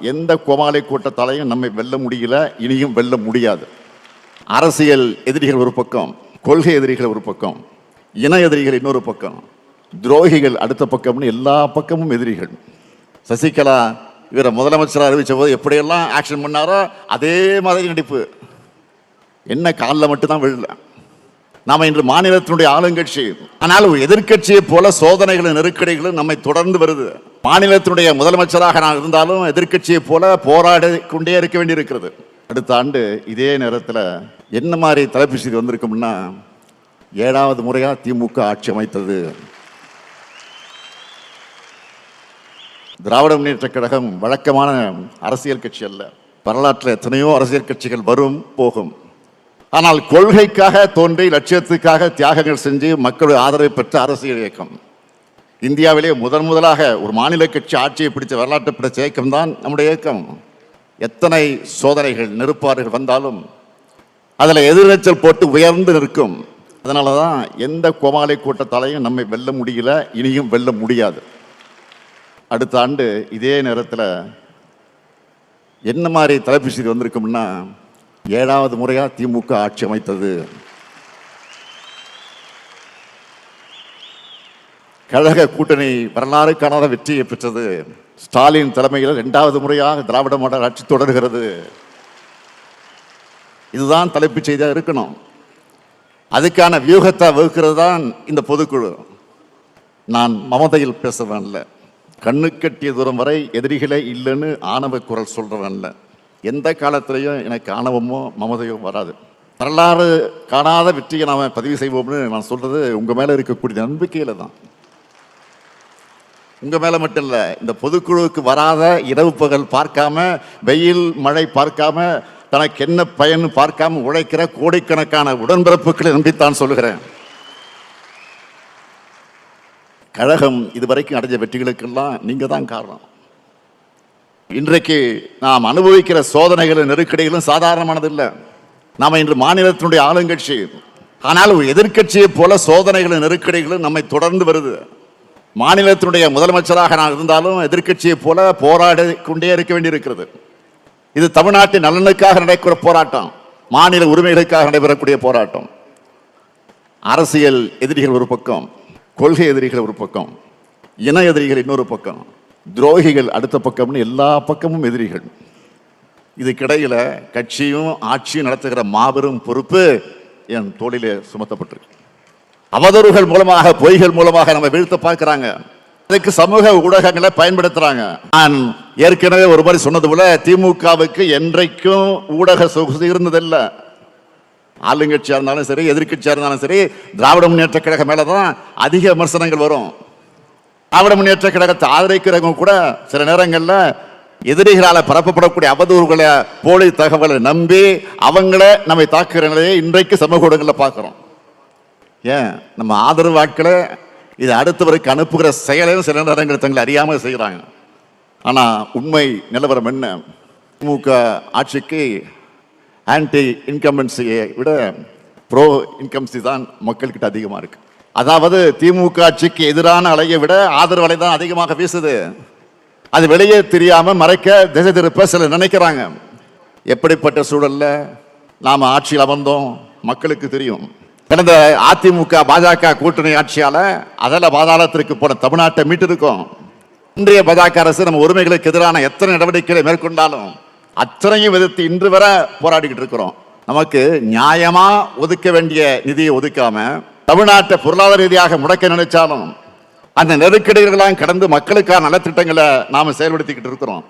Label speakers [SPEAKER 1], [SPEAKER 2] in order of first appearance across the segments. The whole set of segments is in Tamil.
[SPEAKER 1] எந்த கோமாலை கூட்டத்தாலையும் நம்மை வெல்ல முடியல இனியும் வெல்ல முடியாது. அரசியல் எதிரிகள் ஒரு பக்கம் கொள்கை எதிரிகள் ஒரு பக்கம் இன எதிரிகள் இன்னொரு பக்கம் துரோகிகள் அடுத்த பக்கம்னு எல்லா பக்கமும் எதிரிகள். சசிகலா இவரை முதலமைச்சராக அறிவித்த போது எப்படியெல்லாம் ஆக்ஷன் பண்ணாரோ அதே மாதிரி நடிப்பு. என்ன காலில் மட்டும்தான் விழல. நாம் இன்று மாநிலத்தினுடைய ஆளுங்கட்சி ஆனால் எதிர்கட்சியை எதிர்க்கட்சியை போல சோதனைகளும் நெருக்கடிகளும் நம்மை தொடர்ந்து வருது. மாநிலத்தினுடைய முதலமைச்சராக நான் இருந்தாலும் எதிர்க்கட்சியை போல போராடி கொண்டே இருக்க வேண்டியிருக்கிறது. அடுத்த ஆண்டு இதே நேரத்தில் என்ன மாதிரி தலைப்பு செய்தி வந்திருக்கும்னா ஏழாவது முறையாக திமுக ஆட்சி அமைத்தது. திராவிட முன்னேற்ற கழகம் வழக்கமான அரசியல் கட்சி அல்ல. வரலாற்றில் எத்தனையோ அரசியல் கட்சிகள் வரும் போகும். ஆனால் கொள்கைக்காக தோன்றி லட்சியத்துக்காக தியாகங்கள் செஞ்சு மக்களுடைய ஆதரவை பெற்ற அரசியல் இயக்கம். இந்தியாவிலே முதன் முதலாக ஒரு மாநில கட்சி ஆட்சியை பிடித்த வரலாற்று பிடிச்ச இயக்கம் தான் நம்முடைய இயக்கம். எத்தனை சோதனைகள் நெருப்பாறுகள் வந்தாலும் அதில் எதிர்நீச்சல் போட்டு உயர்ந்து நிற்கும். அதனால தான் எந்த கோமாளி கூட்டத்தாலையும் நம்மை வெல்ல முடியல இனியும் வெல்ல முடியாது. அடுத்த ஆண்டு இதே நேரத்தில் என்ன மாதிரி தலைப்பு செய்தி வந்திருக்கும்னா ஏழாவது முறையாக திமுக ஆட்சி அமைத்தது. கழக கூட்டணி வரலாறு காணாத வெற்றியை பெற்றது. ஸ்டாலின் தலைமையில் இரண்டாவது முறையாக திராவிட மாடல் ஆட்சி தொடர்கிறது. இதுதான் தலைப்புச் செய்தியாக இருக்கணும். அதுக்கான வியூகத்தை வகுக்கிறது தான் இந்த பொதுக்குழு. நான் மமதையில் பேசுவேன் இல்லை கண்ணு கட்டிய தூரம் வரை எதிரிகளே இல்லைன்னு ஆணவ குரல் சொல்கிறவன் இல்லை எந்த காலத்திலையும் எனக்கு ஆணவமோ மமதையோ வராது. வரலாறு காணாத வெற்றியை நாம் பதிவு செய்வோம்னு நான் சொல்கிறது உங்கள் மேலே இருக்கக்கூடிய நம்பிக்கையில் தான். உங்க மேல மட்டும் இல்ல இந்த பொதுக்குழுவுக்கு வராத இரவு பகல் பார்க்காம வெயில் மழை பார்க்காம தனக்கு என்ன பயன் பார்க்காம உழைக்கிற கோடிக்கணக்கான உடன்பிறப்புகளை நம்பித்தான் சொல்லுகிறேன். கழகம் இதுவரைக்கும் அடைஞ்ச வெற்றிகளுக்கெல்லாம் நீங்கள் தான் காரணம். இன்றைக்கு நாம் அனுபவிக்கிற சோதனைகளும் நெருக்கடிகளும் சாதாரணமானது இல்லை. இன்று மாநிலத்தினுடைய ஆளுங்கட்சி ஆனால் ஒரு எதிர்க்கட்சியை போல சோதனைகளும் நெருக்கடிகளும் நம்மை தொடர்ந்து வருது. மாநிலத்தினுடைய முதலமைச்சராக நான் இருந்தாலும் எதிர்க்கட்சியை போல போராடி கொண்டே இருக்க வேண்டியிருக்கிறது. இது தமிழ்நாட்டின் நலனுக்காக நடக்கிற போராட்டம். மாநில உரிமைகளுக்காக நடைபெறக்கூடிய போராட்டம். அரசியல் எதிரிகள் ஒரு பக்கம் கொள்கை எதிரிகள் ஒரு பக்கம் இன எதிரிகள் இன்னொரு பக்கம் துரோகிகள் அடுத்த பக்கம்னு எல்லா பக்கமும் எதிரிகள். இதுக்கிடையில் கட்சியும் ஆட்சியும் நடத்துகிற மாபெரும் பொறுப்பு என் தோளிலே சுமத்தப்பட்டிருக்கு. அவதூறுகள் மூலமாக பொய்கள் மூலமாக நம்ம வீழ்த்த பார்க்கிறாங்க. அதுக்கு சமூக ஊடகங்களை பயன்படுத்துறாங்க. நான் ஏற்கனவே ஒரு மாதிரி சொன்னது போல திமுகவுக்கு என்றைக்கும் ஊடக சொகுசு இருந்ததில்லை. ஆளுங்கட்சியாக இருந்தாலும் சரி எதிர்கட்சியாக இருந்தாலும் சரி திராவிட முன்னேற்ற கழகம் மேலதான் அதிக விமர்சனங்கள் வரும். திராவிட முன்னேற்ற கழகத்தை ஆதரிக்கிறவங்க கூட சில நேரங்களில் எதிரிகளால் பரப்பப்படக்கூடிய அவதூறுகளை போலி தகவலை நம்பி அவங்கள நம்மை தாக்குகிற நிலையை இன்றைக்கு சமூக ஊடகங்களில் பார்க்குறோம். ஏன்? நம்ம ஆதரவு ஆட்களை இது அடுத்தவருக்கு அனுப்புகிற செயலையும் சில நேரங்கள் தங்களை அறியாமல் செய்கிறாங்க ஆனால் உண்மை நிலவரம் என்ன? திமுக ஆட்சிக்கு ஆன்டி இன்கம்பன்சியை விட ப்ரோ இன்கம்சி தான் மக்கள்கிட்ட அதிகமாக இருக்குது அதாவது திமுக ஆட்சிக்கு எதிரான அலையை விட ஆதரவு அலை தான் அதிகமாக வீசுது. அது வெளியே தெரியாமல் மறைக்க திசை திருப்ப சிலர் நினைக்கிறாங்க. எப்படிப்பட்ட சூழலில் நாம் ஆட்சியில் அமர்ந்தோம்? மக்களுக்கு தெரியும். கடந்த அதிமுக பாஜக கூட்டணி ஆட்சியால் அதில் பாதாளத்திற்கு போன தமிழ்நாட்டை மீட்டிருக்கோம் இன்றைய பாஜக அரசு நம்ம உரிமைகளுக்கு எதிரான எத்தனை நடவடிக்கைகளை மேற்கொண்டாலும் அத்தனையும் எதிர்த்து இன்று வரை போராடிக்கிட்டு இருக்கிறோம். நமக்கு நியாயமா ஒதுக்க வேண்டிய நிதியை ஒதுக்காம தமிழ்நாட்டை பொருளாதார ரீதியாக முடக்க நினைச்சாலும் அந்த நெருக்கடிகளெல்லாம் கடந்து மக்களுக்கான நலத்திட்டங்களை நாம் செயல்படுத்திக்கிட்டு இருக்கிறோம்.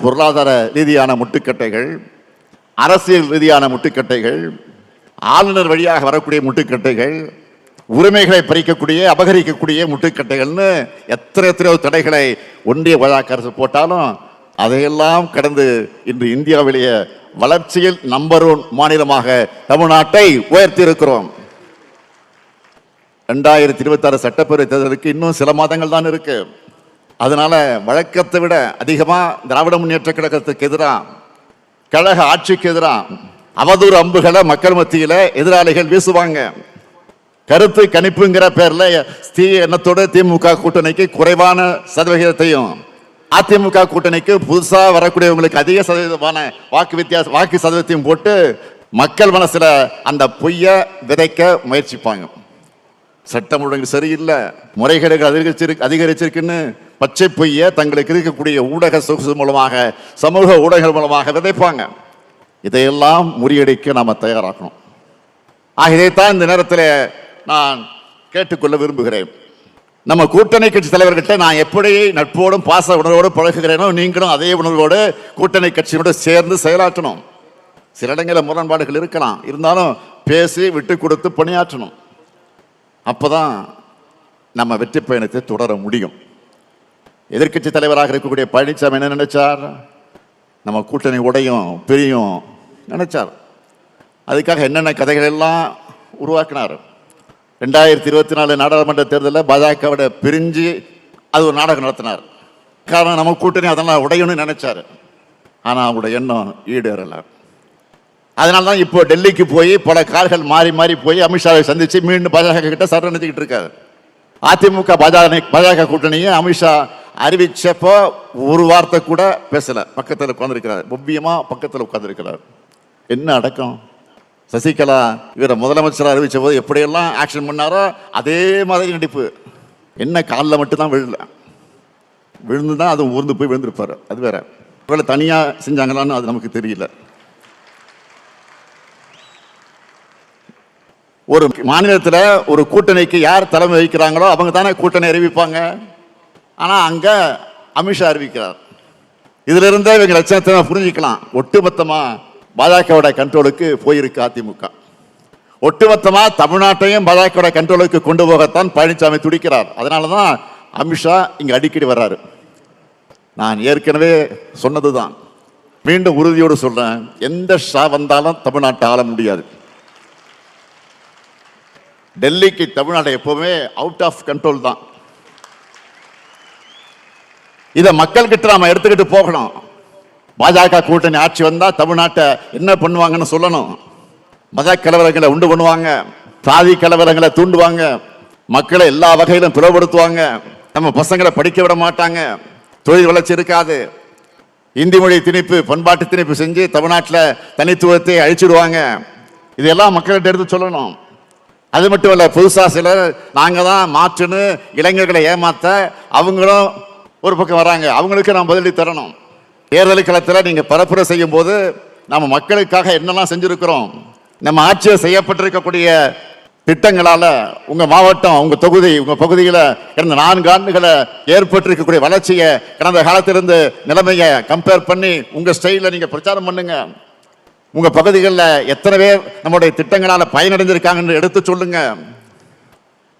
[SPEAKER 1] பொருளாதார ரீதியான முட்டுக்கட்டைகள் அரசியல் ரீதியான முட்டுக்கட்டைகள் ஆளுநர் வழியாக வரக்கூடிய முட்டுக்கட்டைகள் உரிமைகளை பறிக்கக்கூடிய அபகரிக்கக்கூடிய முட்டுக்கட்டைகள்னு எத்தனை எத்தனையோ தடைகளை ஒன்றிய பாஜக அரசு போட்டாலும் அதையெல்லாம் கடந்து இன்று இந்தியாவிலேயே வளர்ச்சியில் நம்பர் ஒன் மாநிலமாக தமிழ்நாட்டை உயர்த்தி இருக்கிறோம் ரெண்டாயிரத்தி இருபத்தாறு சட்டப்பேரவை தேர்தலுக்கு இன்னும் சில மாதங்கள் தான் இருக்கு. அதனால வழக்கத்தை விட அதிகமாக திராவிட முன்னேற்ற கழகத்துக்கு எதிராக கழக ஆட்சிக்கு எதிராக அவதூறு அம்புகளை மக்கள் மத்தியில் எதிராளிகள் வீசுவாங்க. கருத்து கணிப்புங்கிற பேர்ல தீ எண்ணத்தோடு திமுக கூட்டணிக்கு குறைவான சதவிகிதத்தையும் அதிமுக கூட்டணிக்கு புதுசாக வரக்கூடியவங்களுக்கு அதிக சதவீதமான வாக்கு வித்தியாச வாக்கு சதவீதத்தையும் போட்டு மக்கள் மனசில் அந்த பொய்யை விதைக்க முயற்சிப்பாங்க. சட்டம் ஒழுங்கு சரியில்லை முறைகேடுகள் அதிகரிச்சிருக்கு அதிகரிச்சிருக்குன்னு பச்சை பொய்யை தங்களுக்கு இருக்கக்கூடிய ஊடக சொகுசு மூலமாக சமூக ஊடகங்கள் மூலமாக விதைப்பாங்க. இதையெல்லாம் முறியடிக்க நாம் தயாராகணும். ஆக இதைத்தான் இந்த நேரத்தில் நான் கேட்டுக்கொள்ள விரும்புகிறேன். நம்ம கூட்டணி கட்சி தலைவர்கிட்ட நான் எப்படி நட்போடும் பாச உணர்வோடு பழகுகிறேனோ நீங்களும் அதே உணர்வோடு கூட்டணி கட்சியோடு சேர்ந்து செயலாற்றணும். சில இடங்களில் முரண்பாடுகள் இருக்கலாம். இருந்தாலும் பேசி விட்டு கொடுத்து பணியாற்றணும். அப்பதான் நம்ம வெற்றி பயணத்தை தொடர முடியும். எதிர்க்கட்சி தலைவராக இருக்கக்கூடிய பழனிசாமி என்ன நினைச்சார்? நம்ம கூட்டணி உடையும் பிரியும். நினச்சார். அதுக்காக என்னென்ன கதைகள் எல்லாம் உருவாக்கினார்? ரெண்டாயிரத்தி இருபத்தி நாலு நாடாளுமன்ற தேர்தலில் பாஜகவோட பிரிஞ்சு அது ஒரு நாடகம் நடத்தினார். காரணம் நம்ம கூட்டணி அதெல்லாம் உடையணும்னு நினச்சார். ஆனால் அவங்களோட எண்ணம் ஈடேறலை. அதனால தான் இப்போ டெல்லிக்கு போய் பல கால்கள் மாறி மாறி போய் அமித்ஷாவை சந்தித்து மீண்டும் பாஜக கிட்ட சரணடைஞ்சுக்கிட்டு இருக்காரு. அதிமுக பாஜக பாஜக கூட்டணியை அமித்ஷா அறிவிச்சப்போ ஒரு வார்த்தை கூட பேசலை. பக்கத்தில் உட்காந்துருக்கிறார் முக்கியமா பக்கத்தில் உட்காந்துருக்கிறார் என்ன அடக்கம்? சசிகலா இவரை முதலமைச்சராக அறிவித்த போது எப்படியெல்லாம் ஆக்ஷன் பண்ணாரோ அதே மாதிரி நடிப்பு. என்ன காலில் மட்டும்தான் விழல. விழுந்து தான் அது ஊர்ந்து போய் விழுந்திருப்பார். அது வேற. ஒருவேளை தனியாக செஞ்சாங்களான்னு அது நமக்கு தெரியல. ஒரு மாநிலத்தில் ஒரு கூட்டணிக்கு யார் தலைமை வகிக்கிறாங்களோ அவங்க தானே கூட்டணி அறிவிப்பாங்க. ஆனால் அங்கே அமித்ஷா அறிவிக்கிறார். இதிலிருந்தே இவங்க லட்சணத்தை நம்ம புரிஞ்சுக்கலாம். ஒட்டுமொத்தமா பாஜகவோட கண்ட்ரோலுக்கு போயிருக்கு அதிமுக. ஒட்டுமொத்தமாக தமிழ்நாட்டையும் பாஜகவோட கண்ட்ரோலுக்கு கொண்டு போகத்தான் பழனிசாமி துடிக்கிறார். அதனால தான் அமித்ஷா இங்கே அடிக்கடி வர்றாரு. நான் ஏற்கனவே சொன்னதுதான். மீண்டும் உறுதியோடு சொல்கிறேன் எந்த ஷா வந்தாலும் தமிழ்நாட்டை ஆள முடியாது. டெல்லிக்கு தமிழ்நாடு எப்பவுமே அவுட் ஆஃப் கண்ட்ரோல் தான். இதை மக்கள்கிட்ட நாம எடுத்துக்கிட்டு போகணும். பாஜக கூட்டணி ஆட்சி வந்தால் தமிழ்நாட்டை என்ன பண்ணுவாங்கன்னு சொல்லணும். மத கலவரங்களை உண்டு பண்ணுவாங்க. சாதி கலவரங்களை தூண்டுவாங்க. மக்களை எல்லா வகையிலும் பிளவுபடுத்துவாங்க. நம்ம பசங்களை படிக்க விட மாட்டாங்க. தொழில் வளர்ச்சி இருக்காது. இந்தி மொழி திணிப்பு பண்பாட்டு திணிப்பு செஞ்சு தமிழ்நாட்டில் தனித்துவத்தை அழிச்சிடுவாங்க. இதெல்லாம் மக்கள்கிட்ட எடுத்து சொல்லணும். அது மட்டும் இல்லை புதுசாக சிலர் நாங்கள் தான் மாற்றுன்னு இளைஞர்களை ஏமாற்ற அவங்களும் ஒரு பக்கம் வராங்க. அவங்களுக்கு நாம் பதிலடி தரணும். தேர்தல் களத்தில் நீங்கள் பரப்புரை செய்யும் போது நம்ம மக்களுக்காக என்னெல்லாம் செஞ்சுருக்கிறோம் நம்ம ஆட்சியில் செய்யப்பட்டிருக்கக்கூடிய திட்டங்களால் உங்கள் மாவட்டம் உங்கள் தொகுதி உங்கள் பகுதியில் கடந்த நான்கு ஆண்டுகளை ஏற்பட்டிருக்கக்கூடிய வளர்ச்சியை கடந்த காலத்திலிருந்து நிலைமையை கம்பேர் பண்ணி உங்கள் ஸ்டைலில் நீங்கள் பிரச்சாரம் பண்ணுங்கள் உங்கள் பகுதிகளில் எத்தனை பேர் நம்முடைய திட்டங்களால் பயனடைஞ்சிருக்காங்கன்னு எடுத்து சொல்லுங்கள்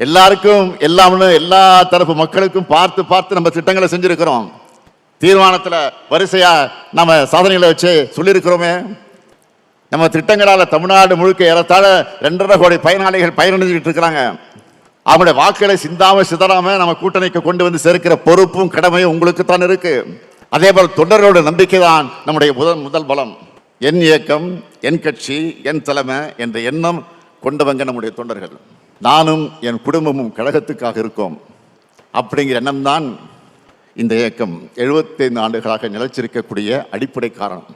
[SPEAKER 1] எல்லாருக்கும் எல்லாமே எல்லா தரப்பு மக்களுக்கும் பார்த்து பார்த்து நம்ம திட்டங்களை செஞ்சுருக்கிறோம். தீர்மானத்தில் வரிசையாக நம்ம சாதனைகளை வச்சு சொல்லியிருக்கிறோமே. நம்ம திட்டங்களால் தமிழ்நாடு முழுக்க ஏறத்தாழ ரெண்டரை கோடி பயனாளிகள் பயனடைஞ்சுக்கிட்டு இருக்கிறாங்க. அவங்களுடைய வாக்குகளை சிந்தாமல் சிதறாமல் நம்ம கூட்டணிக்கு கொண்டு வந்து சேர்க்கிற பொறுப்பும் கடமையும் உங்களுக்கு தான் இருக்குது அதே போல் தொண்டர்களோட நம்பிக்கை தான் நம்முடைய முதல் முதல் பலம். என் இயக்கம் என் கட்சி என் தலைமை என்ற எண்ணம் கொண்டவங்க நம்முடைய தொண்டர்கள். நானும் என் குடும்பமும் கழகத்துக்காக இருக்கோம். அப்படிங்கிற எண்ணம் தான் இந்த இயக்கம் 75 ஆண்டுகளாக நிலச்சிருக்கக்கூடிய அடிப்படை காரணம்.